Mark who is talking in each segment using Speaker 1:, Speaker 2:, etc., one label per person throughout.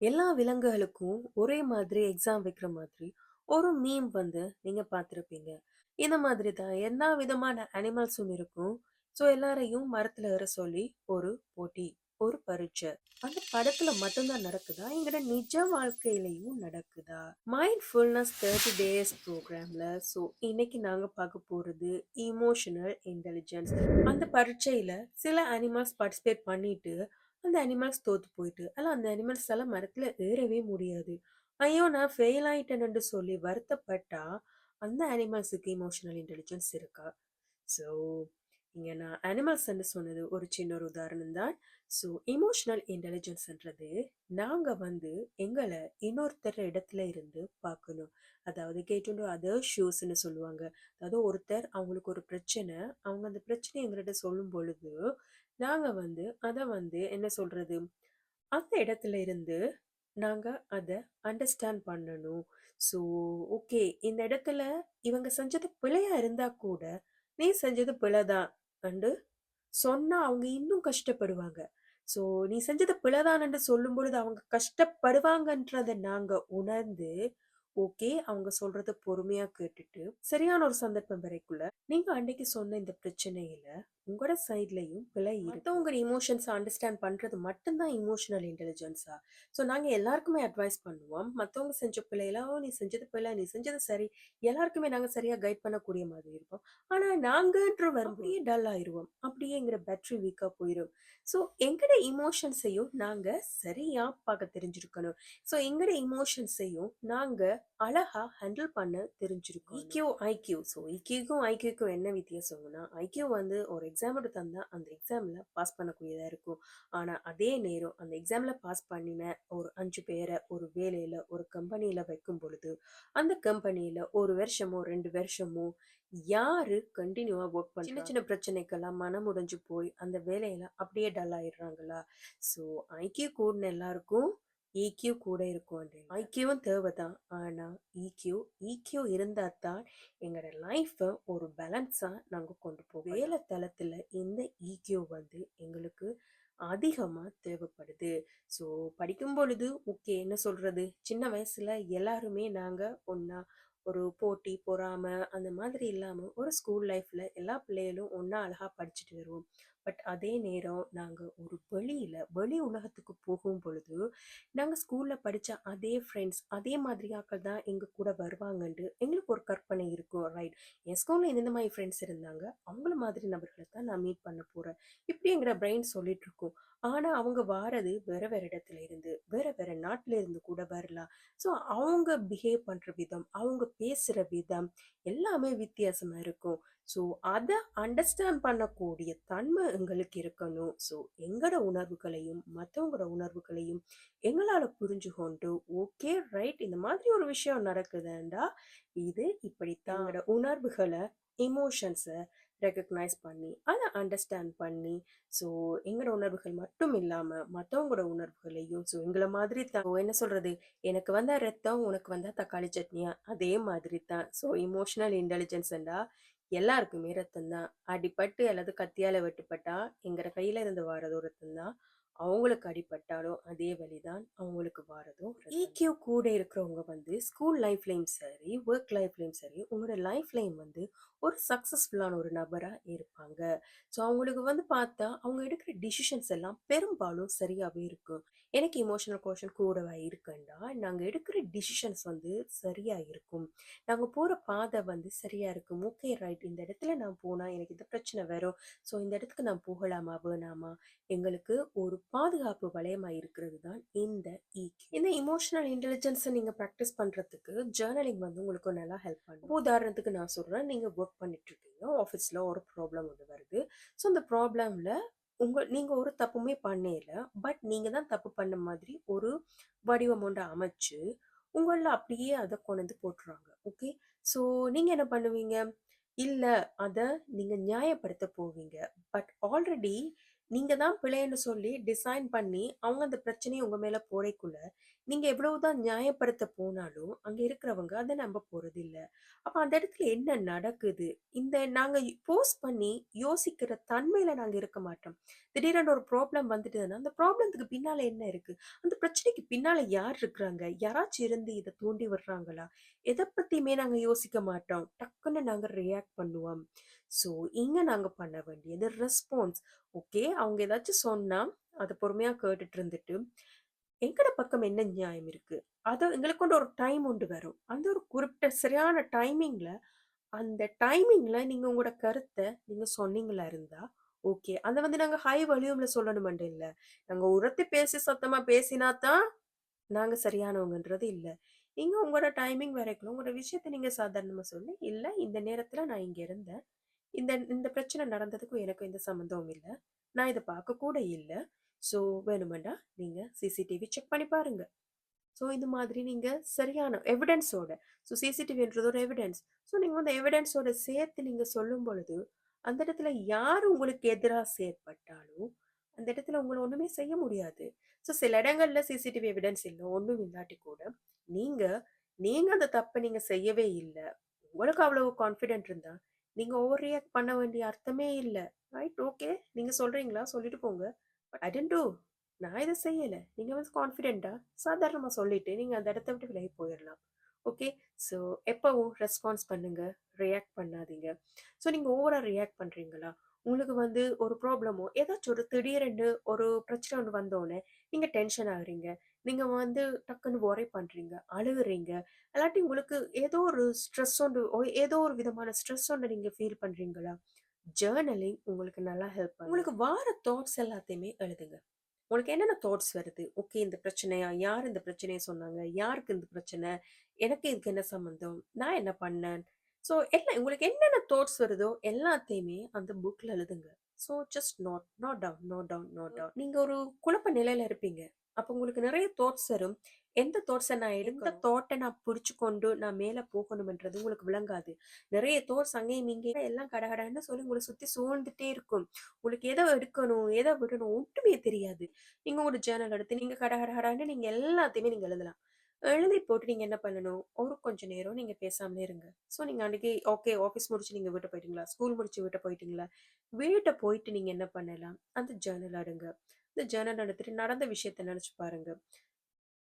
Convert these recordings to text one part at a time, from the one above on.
Speaker 1: எல்லா விலங்குகளுக்கும் ஒரே மாதிரி எக்ஸாம் வைக்கிற மாதிரி ஒரு மீம் வந்து நீங்க பார்த்துருப்பீங்க இந்த மாதிரி தான் எல்லா விதமான அனிமல்ஸும் இருக்கும். ஸோ எல்லாரையும் மரத்துல ஏற சொல்லி ஒரு போட்டி, ஒரு பரீட்சை. அந்த படத்துல மட்டும்தான் நடக்குதா? எங்கட நிஜ வாழ்க்கையிலையும் நடக்குதா? மைண்ட்ஃபுல்னஸ் 30 டேஸ் ப்ரோக்ராம்ல ஸோ இன்னைக்கு நாங்க பார்க்க போறது இமோஷனல் இன்டெலிஜென்ஸ். அந்த பரீட்சையில சில அனிமல்ஸ் பார்ட்டிசிபேட் பண்ணிட்டு அந்த அனிமல்ஸ் தோத்து போயிட்டு. ஆனா அந்த அனிமல்ஸால மரத்துல ஏறவே முடியாது. ஐயோ! நான் ஃபெயில் ஆயிட்டேன்னு சொல்லி வருத்தப்பட்டா, அந்த அனிமல்ஸுக்கு இமோஷனல் இன்டெலிஜென்ஸ் இருக்கா? ஸோ, இங்கே நான் அனிமல்ஸ்ன்னு சொன்னது ஒரு சின்ன ஒரு உதாரணம் தான். ஸோ, இமோஷனல் இன்டெலிஜென்ஸ்ன்றது நாங்கள் வந்து எங்களை இன்னொருத்தர் இடத்துல இருந்து பார்க்கணும். அதாவது கேட்டு அதர் ஷூஸ்ன்னு சொல்லுவாங்க. அதாவது ஒருத்தர் அவங்களுக்கு ஒரு பிரச்சனை, அவங்க அந்த பிரச்சனை எங்கள்கிட்ட சொல்லும் பொழுது, நாங்கள் வந்து அதை வந்து என்ன சொல்கிறது அந்த இடத்துல இருந்து நாங்கள் அதை அண்டர்ஸ்டாண்ட் பண்ணணும். ஸோ, ஓகே இந்த இடத்துல இவங்க செஞ்சது பிழையா இருந்தால் கூட, "நீ செஞ்சது பிழை தான்" அண்டு சொன்னால் அவங்க இன்னும் கஷ்டப்படுவாங்க. ஸோ, "நீ செஞ்சது பிழைதான்னு சொல்லும் சொல்லும்பொழுது அவங்க கஷ்டப்படுவாங்கன்றதை நாங்கள் உணர்ந்து, ஓகே அவங்க சொல்றத பொறுமையா கேட்டுட்டு, சரியான ஒரு சந்தர்ப்பம் வரைக்குள்ள, நீங்க அன்னைக்கு சொன்ன இந்த பிரச்சனையில உங்களோட சைட்லயும் பிழை இருக்கு. மத்தவங்க எமோஷன்ஸ அண்டர்ஸ்டாண்ட் பண்றது மட்டும் தான் எமோஷனல் இன்டெலிஜென்ஸா? ஸோ நாங்க எல்லாருக்குமே அட்வைஸ் பண்ணுவோம். மத்தவங்க செஞ்ச "ஓ! நீ செஞ்சது பிழை, நீ செஞ்சது சரி." எல்லாருக்குமே நாங்க சரியா கைட் பண்ணக்கூடிய மாதிரி இருப்போம். ஆனா நாங்கன்ற வரும்போது டல் ஆயிருவோம். அப்படியே எங்கட பேட்டரி வீக்கா போயிரும். ஸோ எங்கட எமோஷன்ஸையும் நாங்க சரியா பார்க்க தெரிஞ்சிருக்கணும். ஸோ எங்கட எமோஷன்ஸையும் நாங்க அழகா ஹேண்டில் பண்ண தெரிஞ்சிருக்கணும். EQ, IQ. ஸோ இக்யூக்கும், ஐக்யூக்கும் என்ன வித்தியாசம்னா, ஐக்யூ வந்து ஒரு எக்ஸாம் தந்தா, அந்த எக்ஸாம்ல பாஸ் பண்ணக்கூடியதா இருக்கும். ஆனா அதே நேரம் அந்த எக்ஸாம்ல பாஸ் பண்ணின ஒரு 5 பேர ஒரு வேலையில, ஒரு கம்பெனியில வைக்கும் பொழுது, அந்த கம்பெனியில 1 வருஷமோ, 2 வருஷமோ யாரு கன்டினியூவா வொர்க் பண்றா? சின்ன சின்ன பிரச்சனைக்கெல்லாம் மனம் உடைஞ்சு போய் அந்த வேலையில அப்படியே டல் ஆயிடுறாங்களா? ஸோ ஐக்யூ கூடின எல்லாருக்கும் ஈக்யூ கூட இருக்கும் அது. ஐக்யூவும் தேவை தான். ஆனா ஈக்யூ ஈக்யூ இருந்தா தான் எங்களோட லைஃப்ப ஒரு பேலன்ஸா நாங்க கொண்டு போவோம். வேலை தளத்துல இந்த ஈக்யூ வந்து எங்களுக்கு அதிகமா தேவைப்படுது. ஸோ படிக்கும் பொழுது ஓகே என்ன சொல்றது? சின்ன வயசுல எல்லாருமே நாங்க ஒண்ணா ஒரு போட்டி, பொறாமை அந்த மாதிரி இல்லாம ஒரு ஸ்கூல் லைஃப்ல எல்லா பிள்ளைகளும் ஒண்ணா அழகா படிச்சுட்டு வருவோம். பட் அதே நேரம் நாங்கள் ஒரு வெளியில் வெளி உலகத்துக்கு போகும் பொழுது, நாங்கள் ஸ்கூலில் படித்த அதே ஃப்ரெண்ட்ஸ், அதே மாதிரி தான் எங்கள் கூட வருவாங்கன்ட்டு எங்களுக்கு ஒரு கற்பனை இருக்கும். ரைட். என் ஸ்கூலில் இந்த மாதிரி ஃப்ரெண்ட்ஸ் இருந்தாங்க. அவங்கள மாதிரி நபர்களை தான் நான் மீட் பண்ண போகிறேன் இப்படி எங்கட பிரெயின் சொல்லிகிட்ருக்கோம் ஆனால் அவங்க வாரது வேற வேற இடத்துல இருந்து, வேற வேற நாட்டில் இருந்து கூட வரலாம். ஸோ அவங்க பிஹேவ் பண்ணுற விதம், அவங்க பேசுகிற விதம் எல்லாமே வித்தியாசமாக இருக்கும். ஸோ அத அண்டர்ஸ்டாண்ட் பண்ணக்கூடிய தன்மை எங்களுக்கு இருக்கணும். ஸோ எங்கட உணர்வுகளையும், மத்தவங்களோட உணர்வுகளையும் எங்களால புரிஞ்சு கொண்டு, ஓகே ரைட் இந்த மாதிரி ஒரு விஷயம் நடக்குதுண்டா, இது இப்படித்தான். எங்களோட உணர்வுகள, எமோஷன்ஸ ரெகக்னைஸ் பண்ணி, அத அண்டர்ஸ்டாண்ட் பண்ணி, ஸோ எங்கட உணர்வுகள் மட்டும் இல்லாம மத்தவங்களோட உணர்வுகளையும், ஸோ எங்கள மாதிரி தான் என்ன சொல்றது? எனக்கு வந்தா ரத்தம், உனக்கு வந்தா தக்காளி சட்னியா? அதே மாதிரி தான். ஸோ எமோஷனல் இன்டெலிஜென்ஸ்ண்டா எல்லாருக்குமே ரத்தம் தான். அடிபட்டு அல்லது கத்தியால வெட்டுப்பட்டா, எங்கட கையில இருந்து வாரதும் ரத்தம் தான். அவங்களுக்கு அடிபட்டாலும் அதே வலி தான் அவங்களுக்கு வாரதும் ரத்தம். ஈக்யூ கூட இருக்கிறவங்க வந்து ஸ்கூல் லைஃப்லயும் சரி, வொர்க் லைஃப்லயும் சரி, உங்களோட லைஃப்லயும் வந்து ஒரு சக்ஸஸ்ஃபுல்லான ஒரு நபராக இருப்பாங்க. ஸோ அவங்களுக்கு வந்து பார்த்தா, அவங்க எடுக்கிற டிசிஷன்ஸ் எல்லாம் பெரும்பாலும் சரியாகவே இருக்கும். எனக்கு இமோஷனல் கோஷன் கூடவா இருக்குண்டா, நாங்கள் எடுக்கிற டிசிஷன்ஸ் வந்து சரியாக இருக்கும். நாங்கள் போகிற பாதை வந்து சரியாக இருக்கும். ஓகே ரைட் இந்த இடத்துல நான் போனால் எனக்கு இந்த பிரச்சனை வரும். ஸோ இந்த இடத்துக்கு நான் போகலாமா? வேணாமா? எங்களுக்கு ஒரு பாதுகாப்பு வளையமாக இருக்கிறது தான் இந்த ஈக்யூ. இந்த இமோஷனல் இன்டெலிஜென்ஸை நீங்கள் ப்ராக்டிஸ் பண்ணுறதுக்கு ஜர்னலிங் வந்து உங்களுக்கு நல்லா ஹெல்ப் பண்ணும். உதாரணத்துக்கு நான் சொல்கிறேன் நீங்கள் ஒர்க் பண்ணிட்டு ஆஃபீஸில் ஆஃபீஸ்ல ஒரு ப்ராப்ளம் வந்து வருது. ஸோ அந்த ப்ராப்ளம்ல உங்கள் நீங்க ஒரு தப்புமே பண்ணல பட் நீங்க தான் தப்பு பண்ண மாதிரி ஒரு வடிவம் ஒன்று அமைச்சு, உங்களில் அப்படியே அதை கொண்டு போட்டுறாங்க. ஓகே. ஸோ நீங்க என்ன பண்ணுவீங்க? இல்லை அதை நீங்க நியாயப்படுத்த போவீங்க. பட் ஆல்ரெடி நீங்கள் தான் பிள்ளைன்னு சொல்லி டிசைன் பண்ணி, அவங்க அந்த பிரச்சனையை உங்கள் மேலே போடைக்குள்ள, நீங்க எவ்வளவுதான் நியாயப்படுத்த போனாலும், அங்க இருக்கிறவங்க அதை நம்ப போறதில்ல. அப்ப அந்த இடத்துல என்ன நடக்குது? இந்த நாங்க போஸ் பண்ணி யோசிக்கிற தன்மையில நாங்க இருக்க மாட்டோம். திடீரென ஒரு ப்ராப்ளம் வந்துட்டுதுன்னா, அந்த ப்ராப்ளத்துக்கு பின்னால என்ன இருக்கு? அந்த பிரச்சனைக்கு பின்னால யார் இருக்கிறாங்க? யாராச்சும் இருந்து இதை தூண்டி விடுறாங்களா? எதை பத்தியுமே நாங்க யோசிக்க மாட்டோம். டக்குன்னு நாங்க ரியாக்ட் பண்ணுவோம். ஸோ, இங்க நாங்க பண்ண வேண்டியது ரெஸ்பான்ஸ். ஓகே. அவங்க ஏதாச்சும் சொன்னா, அதை பொறுமையா கேட்டுட்டு இருந்துட்டு, எங்கட பக்கம் என்ன நியாயம் இருக்கு? எங்களுக்கு கொண்டு ஒரு டைம் உண்டு வரும். அந்த ஒரு குறிப்பிட்ட சரியான டைமிங்ல, அந்த டைமிங்ல நீங்க உங்களோட கருத்தை நீங்க சொன்னீங்களா இருந்தா, ஓகே. அத வந்து நாங்க ஹை வால்யூம்ல சொல்லணுமெண்டு இல்ல. நாங்க உரத்து பேசி சத்தமா பேசினா தான், நாங்க சரியானவங்கன்றது இல்ல. நீங்க உங்களோட டைமிங் வரைக்கும் உங்களோட விஷயத்த நீங்க சாதாரணமா சொல்லி, "இல்ல இந்த நேரத்துல நான் இங்க இருந்தேன். இந்த இந்த பிரச்சனை நடந்ததுக்கும் எனக்கும் எந்த சம்மந்தமும் இல்லை நான் இதை பார்க்க கூட இல்லை ஸோ வேணுமெண்டா நீங்கள் சிசிடிவி செக் பண்ணி பாருங்க." ஸோ இந்த மாதிரி நீங்கள் சரியான எவிடன்ஸோட ஸோ சிசிடிவின்றது ஒரு எவிடன்ஸ். ஸோ நீங்கள் வந்து எவிடன்ஸோட சேர்த்து நீங்கள் சொல்லும் பொழுது, அந்த இடத்துல யார் உங்களுக்கு எதிராக செயற்பட்டாலும், அந்த இடத்துல உங்களை ஒன்றுமே செய்ய முடியாது. ஸோ சில இடங்கள்ல சிசிடிவி எவிடன்ஸ் இல்லை ஒன்றும் இல்லாட்டி கூட, நீங்கள் நீங்கள் அந்த தப்பை நீங்கள் செய்யவே இல்லை உங்களுக்கு அவ்வளவு கான்ஃபிடென்ட் இருந்தால் நீங்கள் ஓவர் ரியாக்ட் பண்ண வேண்டிய அர்த்தமே இல்லை ரைட் ஓகே. நீங்கள் சொல்கிறீங்களா சொல்லிட்டு போங்க. But I tend to. நான் இதை செய்யலை நீங்கள் வந்து கான்ஃபிடெண்ட்டாக சாதாரணமாக சொல்லிவிட்டு நீங்கள் அந்த இடத்த விட்டு விலகி போயிடலாம் ஓகே. ஸோ எப்போவும் ரெஸ்பான்ஸ் பண்ணுங்கள் ரியாக்ட் பண்ணாதீங்க. ஸோ நீங்கள் ஓவராக ரியாக்ட் பண்ணுறீங்களா உங்களுக்கு வந்து ஒரு ப்ராப்ளமோ, ஏதாச்சும் ஒரு திடீரென்று ஒரு பிரச்சனை ஒன்று வந்தோடனே நீங்கள் டென்ஷன் ஆகுறீங்க. நீங்க வந்து டக்குன்னு வொரி பண்றீங்க. அழுகுறீங்க. இல்லாட்டி உங்களுக்கு ஏதோ ஒரு ஸ்ட்ரெஸ் ஒன்று ஏதோ ஒரு விதமான ஸ்ட்ரெஸ் ஒண்ண நீங்க ஃபீல் பண்றீங்களா? ஜர்னலிங் உங்களுக்கு நல்லா ஹெல்ப் பண்ணும். உங்களுக்கு வார தாட்ஸ் எல்லாத்தையுமே எழுதுங்க. உங்களுக்கு என்னென்ன தாட்ஸ் வருது? ஓகே இந்த பிரச்சனையா? யார் இந்த பிரச்சனைய சொன்னாங்க? யாருக்கு இந்த பிரச்சனை? எனக்கு இதுக்கு என்ன சம்மந்தம்? நான் என்ன பண்ணேன்? ஸோ எல்லாம் உங்களுக்கு என்னென்ன தாட்ஸ் வருதோ எல்லாத்தையுமே அந்த புக்ல எழுதுங்க. So just note note down note down note down. நீங்க ஒரு குழப்ப நிலையில இருப்பீங்க. அப்ப உங்களுக்கு நெறைய தாட்ஸ் வரும். எந்த தாட்ஸ நான் எந்த தாட்ட நான் பிடிச்சுக்கொண்டு நான் மேல போகணும்ன்றது உங்களுக்கு விளங்காது. நெறைய தாட்ஸ் அங்கேயும் இங்கேயும் எல்லாம் கடகடன்னு சொல்லி உங்கள சுத்தி சூழ்ந்துட்டே இருக்கும். உங்களுக்கு எத எடுக்கணும்? எத விடணும்? ஒண்ணுமே தெரியாது. நீங்க ஒரு ஜர்னல் எடுத்து நீங்க கடகடகடன்னு நீங்க எல்லாத்தையுமே நீங்க எழுதலாம். எழுதி போட்டு நீங்க என்ன பண்ணணும்? ஒரு கொஞ்ச நேரம் நீங்க பேசாமலே இருங்க. ஸோ நீங்க அன்னைக்கு ஓகே ஆஃபீஸ் முடிச்சு நீங்க வீட்டு போயிட்டீங்களா? ஸ்கூல் முடிச்சு வீட்டு போயிட்டீங்களா? வீட்ட போயிட்டு நீங்க என்ன பண்ணலாம்? அந்த ஜர்னல் எடுங்க. இந்த ஜேர்னல் எடுத்துட்டு நடந்த விஷயத்த நினச்சி பாருங்க.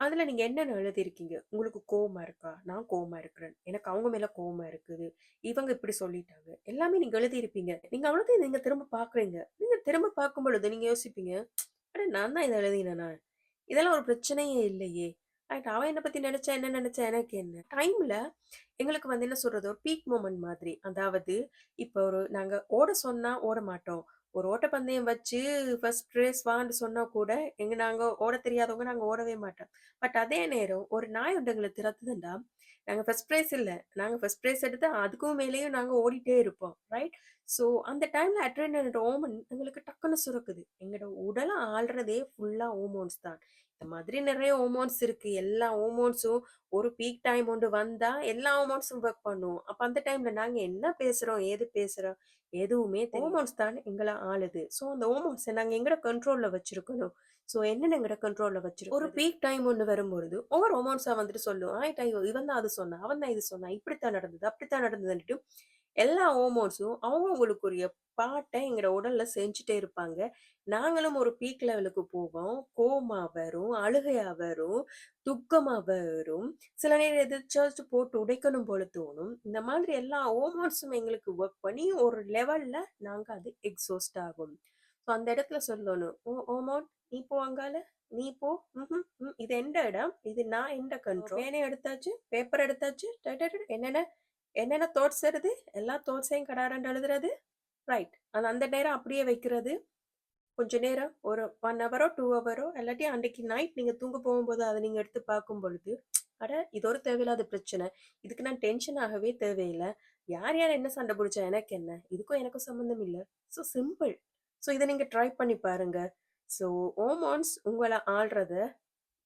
Speaker 1: அதில் நீங்கள் என்னென்ன எழுதியிருக்கீங்க? உங்களுக்கு கோவமாக இருக்கா? நான் கோவமாக இருக்கிறேன். எனக்கு அவங்க மேலே கோவமா இருக்குது. இவங்க இப்படி சொல்லிட்டாங்க. எல்லாமே நீங்கள் எழுதியிருப்பீங்க. நீங்கள் அவ்வளோத்தையும் நீங்கள் திரும்ப பார்க்குறீங்க. நீங்கள் திரும்ப பார்க்கும் பொழுது நீங்கள் யோசிப்பீங்க, "அட நான் தான் இதை எழுதினேனா? இதெல்லாம் ஒரு பிரச்சனையே இல்லையே! ரைட் அவன் என்னை பற்றி நினச்சா என்ன நினச்சா எனக்கு என்ன?" டைமில் எங்களுக்கு வந்து என்ன சொல்கிறது ஒரு பீக் மூமெண்ட் மாதிரி. அதாவது இப்போ ஒரு நாங்கள் ஓட சொன்னால் ஓட மாட்டோம். ஒரு ஓட்டப்பந்தயம் வச்சு ஃபர்ஸ்ட் ரேஸ் வான்னு சொன்னா கூட, எங்க நாங்க ஓடத் தெரியாதவங்க நாங்க ஓடவே மாட்டோம். பட் அதே நேரம் ஒரு நாய் உண்டங்களை திறத்துதுண்டா நாங்க ஃபர்ஸ்ட் ப்ரைஸ் இல்ல. நாங்க ஃபர்ஸ்ட் ப்ரைஸ் எடுத்து அதுக்கும் மேலேயும் நாங்க ஓடிட்டே இருப்போம். ரைட்? ஸோ அந்த டைம்ல அட்ரினலின் ஓமன் எங்களுக்கு டக்குன்னு சுரக்குது. எங்களோட உடலை ஆள்றதே ஃபுல்லா ஓமோன்ஸ் தான். இந்த மாதிரி நெறைய ஹார்மோன்ஸ் இருக்கு. எல்லா ஹார்மோன்ஸும் ஒரு பீக் டைம் ஒன்று வந்தா, எல்லா ஹார்மோன்ஸும் வொர்க் பண்ணும். அப்ப அந்த டைம்ல நாங்க என்ன பேசுறோம்? ஏது பேசுறோம்? எதுவுமே. ஹார்மோன்ஸ் தான் எங்கள ஆளுது. ஸோ அந்த ஹார்மோன்ஸ நாங்க எங்கட கண்ட்ரோல்ல வச்சிருக்கணும். ஸோ என்னென்ன எங்கட கண்ட்ரோல்ல வச்சிருக்கணும்? ஒரு பீக் டைம் ஒண்ணு வரும்பொழுது, ஒவ்வொரு ஹார்மோன்ஸா வந்துட்டு சொல்லும். ஆயிட்டு! இவன் தான் அது சொன்னான். அவன் தான் இது சொன்னான். இப்படித்தான் நடந்தது. அப்படித்தான் நடந்ததுன்னுட்டு, எல்லா ஹார்மோன்ஸும் அவங்கவங்களுக்குரிய பார்ட்ட எங்கட உடல்ல செஞ்சுட்டே இருப்பாங்க. நாங்களும் ஒரு பீக் லெவலுக்கு போவோம். கோவமா வரும், அழுகையா வரும், துக்கமா வரும். சில நேரம் எதாச்சாச்சும் போட்டு உடைக்கணும் போல தோணும். இந்த மாதிரி எல்லா ஹார்மோன்ஸும் எங்களுக்கு வொர்க் பண்ணி ஒரு லெவல்ல நாங்க அது எக்ஸாஸ்ட் ஆகும். ஸோ அந்த இடத்துல சொல்லணும். "ஓ ஹார்மோன் நீ போ அங்கால. நீ போ. இது எந்த இடம்? இது நான் எந்த கண்ட்ரோல். பேனா எடுத்தாச்சு, பேப்பர் எடுத்தாச்சு. என்னென்ன என்னென்ன தோட்ஸ் வருது? எல்லா தோட்ஸையும் கடகடன்னு எழுதுறது. ரைட். அது அந்த நேரம் அப்படியே வைக்கிறது. கொஞ்ச நேரம் ஒரு ஒன் ஹவரோ, டூ ஹவரோ இல்லாட்டி அன்றைக்கு நைட் நீங்கள் தூங்க போகும்போது அதை நீங்கள் எடுத்து பார்க்கும் பொழுது, அட இது ஒரு தேவையில்லாத பிரச்சனை. இதுக்கு நான் டென்ஷன் ஆகவே தேவையில்லை யார் யார் என்ன சண்டை பிடிச்சா எனக்கு என்ன? இதுக்கும் எனக்கும் சம்மந்தம் இல்லை ஸோ சிம்பிள். ஸோ இதை நீங்கள் ட்ரை பண்ணி பாருங்க. ஸோ ஓமான்ஸ் உங்களை ஆள்றத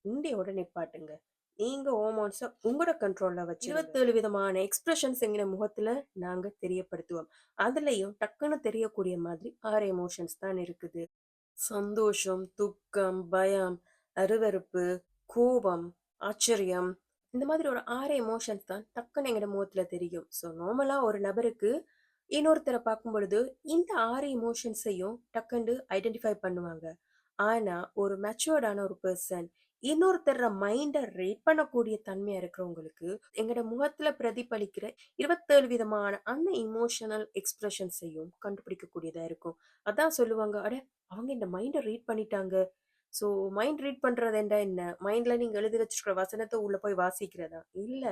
Speaker 1: இண்டியோட நிப்பாட்டுங்க. நீங்க ஹார்மோன்ஸ உங்களோட கண்ட்ரோல்ல வச்சு இருபத்தேழு விதமான எக்ஸ்பிரஷன்ஸ் எங்கிற முகத்துல நாங்க தெரியப்படுத்துவோம். அதுலயும் டக்குன்னு தெரியக்கூடிய மாதிரி ஆறு எமோஷன்ஸ் தான் இருக்குது. சந்தோஷம், துக்கம், பயம், அருவருப்பு, கோபம், ஆச்சரியம். இந்த மாதிரி ஒரு ஆறு எமோஷன்ஸ் தான் டக்குன்னு எங்கட முகத்துல தெரியும். ஸோ நார்மலா ஒரு நபருக்கு இன்னொருத்தர பார்க்கும்பொழுது, இந்த ஆறு எமோஷன்ஸையும் டக்குன்னு ஐடென்டிஃபை பண்ணுவாங்க. ஆனா, ஒரு மெச்சூர்டான ஒரு பெர்சன் இன்னொருத்தர மைண்டை ரீட் பண்ணக்கூடிய தன்மையா இருக்கிறவங்களுக்கு, எங்கட முகத்துல பிரதிபலிக்கிற 27 விதமான அந்த இமோஷனல் எக்ஸ்பிரஷன்ஸையும் கண்டுபிடிக்கக்கூடியதா இருக்கும். அதான் சொல்லுவாங்க, "அட! அவங்க இந்த மைண்டை ரீட் பண்ணிட்டாங்க." ஸோ மைண்ட் ரீட் பண்றது என்றா என்ன? மைண்ட்ல நீங்க எழுதி வச்சிருக்கிற வசனத்தை உள்ள போய் வாசிக்கிறதா? இல்ல.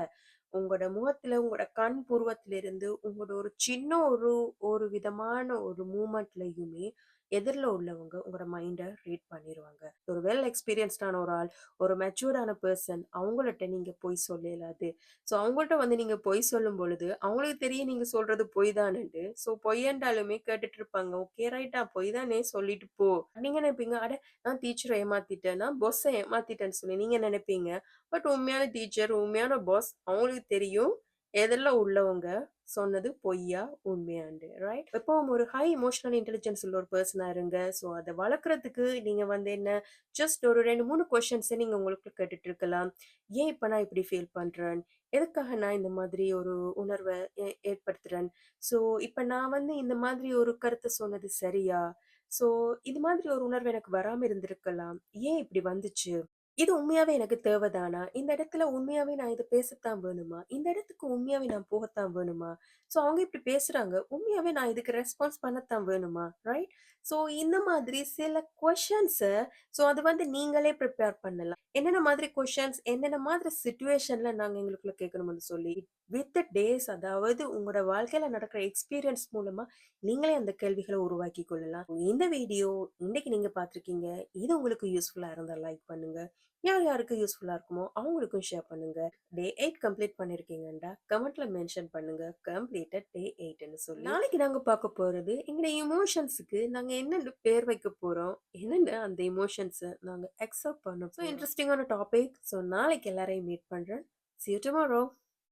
Speaker 1: உங்களோட முகத்துல, உங்களோட கண் புருவத்திலிருந்து, உங்களோட ஒரு சின்ன ஒரு ஒரு விதமான ஒரு மூமெண்ட்லயுமே எதிரில் உள்ளவங்க உங்களோட மைண்ட ரீட் பண்ணிடுவாங்க ஒரு வெல் எக்ஸ்பீரியன்ஸ்டான ஒரு ஆள், ஒரு மெச்சூர்டான பர்சன் அவங்கள்ட்ட நீங்க பொய் சொல்லலாது ஸோ அவங்கள்ட்ட வந்து நீங்கள் பொய் சொல்லும் பொழுது, அவங்களுக்கு தெரியும் நீங்கள் சொல்றது பொய் தான்னுட்டு. ஸோ பொய்யண்டாலுமே கேட்டுட்டு இருப்பாங்க. ஓகே ரைட்டா பொய் தானே சொல்லிட்டு போ. நீங்க நினைப்பீங்க, அட நான் டீச்சரை ஏமாத்திட்டேன், நான் பொஸ்ஸை ஏமாத்திட்டேன்னு சொல்லி நீங்க நினைப்பீங்க. பட் உண்மையான டீச்சர், உண்மையான பாஸ் அவங்களுக்கு தெரியும். எதெல்லாம் உள்ளவங்க சொன்னது பொய்யா, உண்மையாண்டு ரைட்? இப்போ ஒரு ஹை இமோஷனல் இன்டெலிஜென்ஸ் உள்ள ஒரு பர்சனாக இருங்க. ஸோ அதை வளர்க்குறதுக்கு நீங்கள் வந்து என்ன, ஜஸ்ட் ஒரு ரெண்டு மூணு கொஷின்ஸை நீங்கள் உங்களுக்கு கேட்டுட்டு இருக்கலாம். ஏன் இப்போ நான் இப்படி ஃபீல் பண்ணுறேன் எதுக்காக நான் இந்த மாதிரி ஒரு உணர்வை ஏ ஸோ இப்போ நான் வந்து இந்த மாதிரி ஒரு கருத்தை சொன்னது சரியா? ஸோ இது மாதிரி ஒரு உணர்வு எனக்கு வராமல் இருந்திருக்கலாம். ஏன் இப்படி வந்துச்சு? இது உண்மையாவே எனக்கு தேவைதானா? இந்த இடத்துல உண்மையாவே நான் இத பேசத்தான் வேணுமா? இந்த இடத்துக்கு உண்மையாவே நான் போகத்தான் வேணுமா? ஸோ அவங்க இப்படி பேசுறாங்க. உண்மையாவே நான் இதுக்கு ரெஸ்பான்ஸ் பண்ணத்தான் வேணுமா? ரைட்? ஸோ இந்த மாதிரி சில கொஷின்ஸ ஸோ அது வந்து நீங்களே ப்ரிப்பேர் பண்ணலாம். என்னென்ன மாதிரி கொஷின்ஸ் என்னென்ன மாதிரி சிச்சுவேஷன்ல நாங்க எங்களுக்குள்ள கேட்கணும்னு சொல்லி, வித் டேஸ் அதாவது உங்களோட வாழ்க்கையில நடக்கிற எக்ஸ்பீரியன்ஸ் மூலமா நீங்களே அந்த கேள்விகள உருவாக்கிக் கொள்ளலாம். இந்த வீடியோ இன்னைக்கு நீங்க பார்த்திருக்கீங்க. இது உங்களுக்கு யூஸ்ஃபுல்லா இருந்தா லைக் பண்ணுங்க. யார் யாருக்கு யூஸ்ஃபுல்லா இருக்குமோ அவங்களுக்கும் ஷேர் பண்ணுங்க. டே 8 கம்ப்ளீட் பண்ணியிருக்கீங்கன்டா கமெண்ட்ல மென்ஷன் பண்ணுங்க. கம்ப்ளீட்டட் டே 8ன்னு சொல்லி. நாளைக்கு நாங்க பார்க்க போறது எங்களுடைய எமோஷன்ஸ்க்கு நாங்க என்னென்ன பேர் வைக்க போறோம்? என்னென்ன அந்த எமோஷன்ஸ நாங்க அக்செப்ட் பண்ண போறோம்? So இன்ட்ரஸ்டிங்கான topic. ஸோ நாளைக்கு எல்லாரையும் மீட் பண்றேன். See you tomorrow.